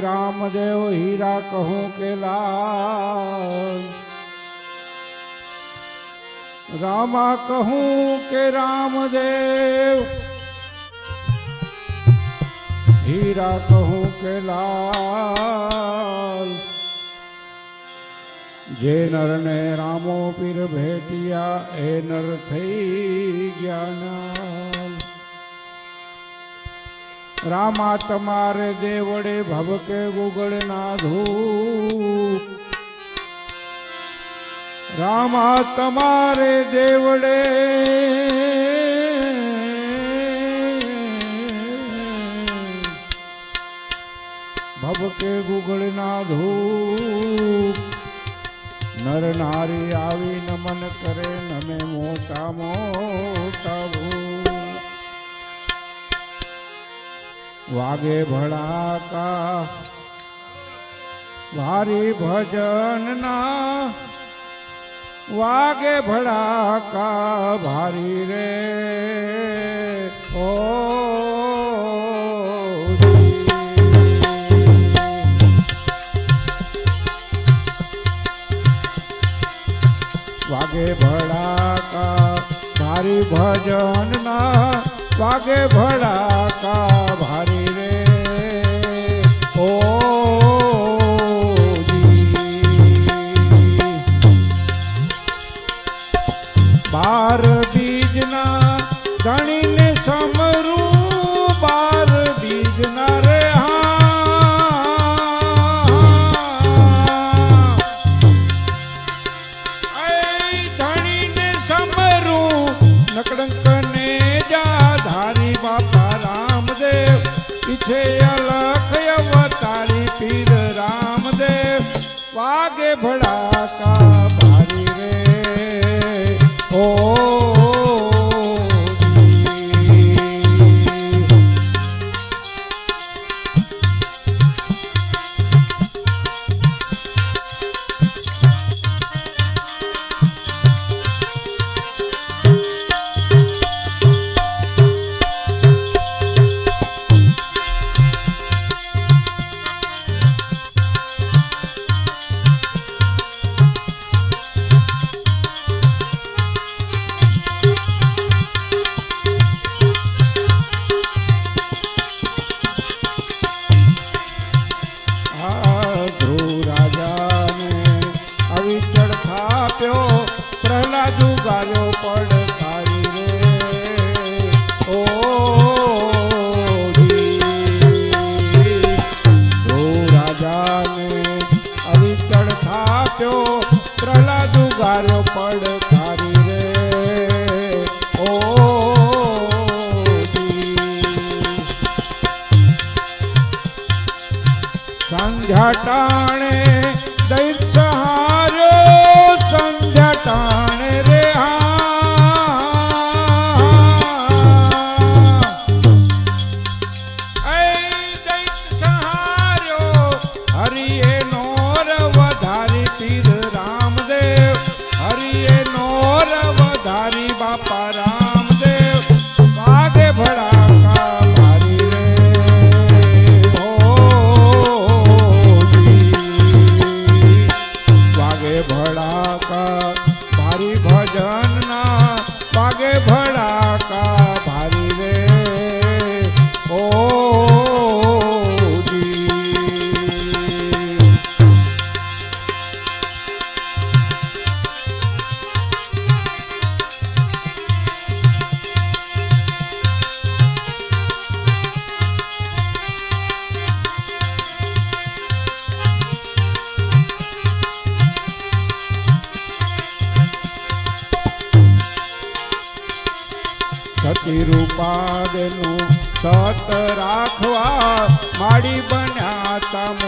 રામદેવ હીરા કહું કે લાલ. રામા કહું કે રામદેવ. હીરા કહું કે લાલ. જે નરને રામો પીર ભેટિયા, એ નર થઈ જ્ઞાન રામા તમારે દેવડે ભવકે ગુગળ ના ધૂપ. રામા તમારે દેવડે ભવકે ગુગળ ના ધૂપ. નર નારી આવી નમન કરે નમે મોટા મોટા ભૂપ વાગે ભડાકા ભારી ભજન ના વાગે ભડાકા ભારી રે. ઓ વાગે ભડાકા ભારી ભજન ના વાગે ભડાકા ભારી રે. ઓ અવિચળ થાપ્યો પ્રહલાદ ગાયો પડકારી રે. ઓ રાજાને અવિચળ થાપ્યો પ્રહલાદ ગાયો પડકારી રે.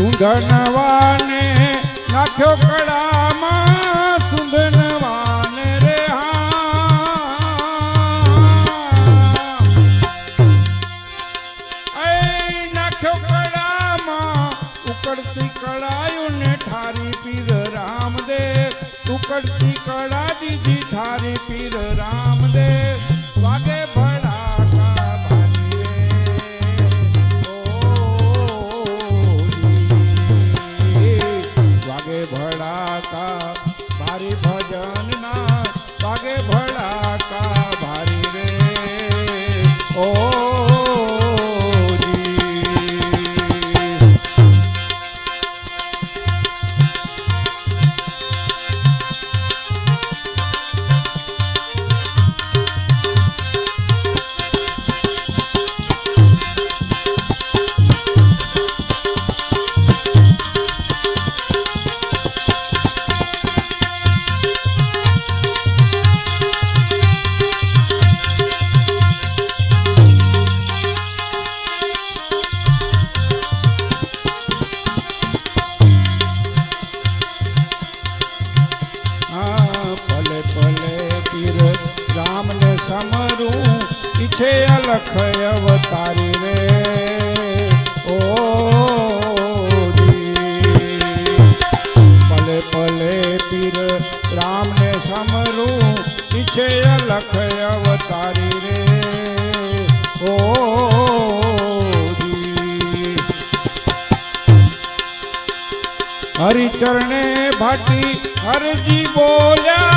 સુંધનવાને નાખ્યો કળામાં સુંધનવાને રે હા. નાખ્યો કળામાં, ઉકળતી કળાયું ને ઠારી પીર રામદેવ. ઉકળતી કળા દીધી ઠારી પીર રામદેવ. ભજન ના વાગે ભજન હરિચરણે ભાટી હરજી બોલ્યા.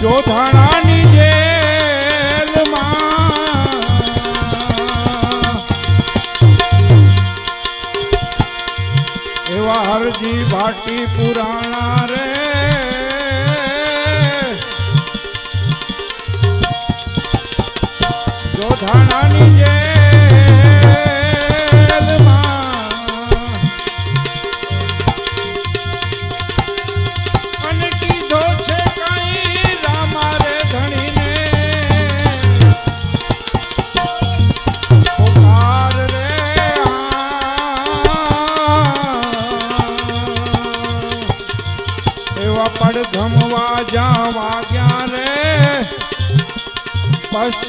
જોધાણાની જેલમાં. એવા હરજી ભાટી પુરાણા રે. જોધાણાની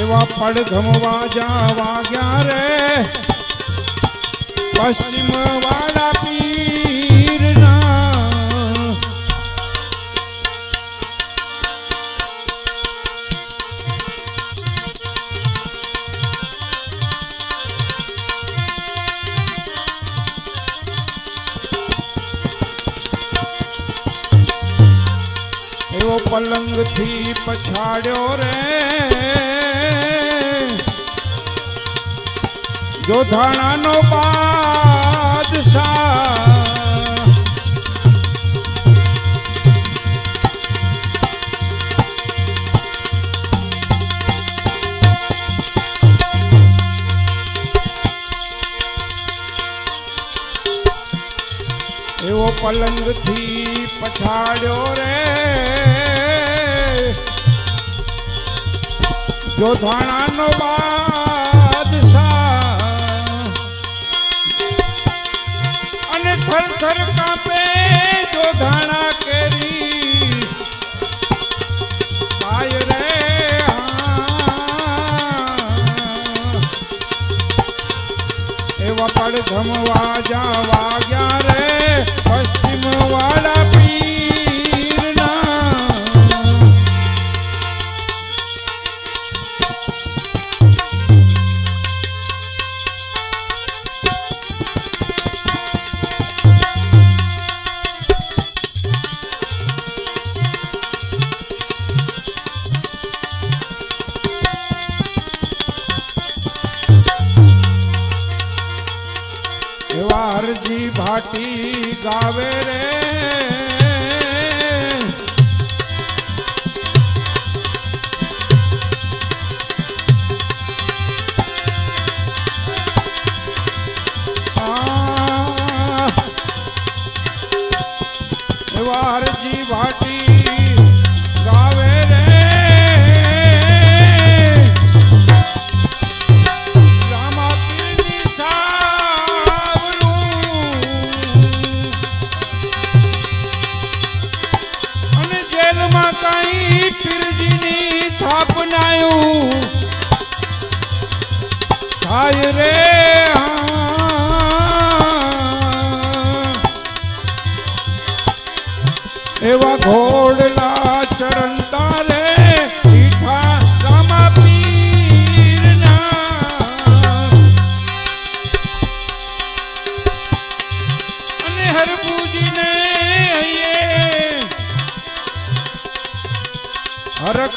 એવા પડઘમવા જા વાગ્યા રે પશ્ચિમ વાળા પીરના. એવો પલંગથી પછાડ્યો રે. જોધાણાનો બાદશાહ. એવો પલંગથી પછાડ્યો રે. જોધાણાનો બા પથ્થર કાપે જોધાણા કરી. ભાઈ રે એવા ભાટી ગાવે રે.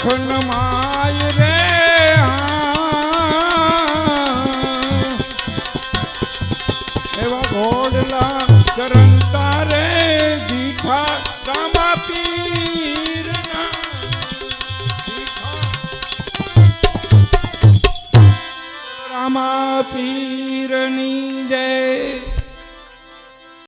હરખન માય રે.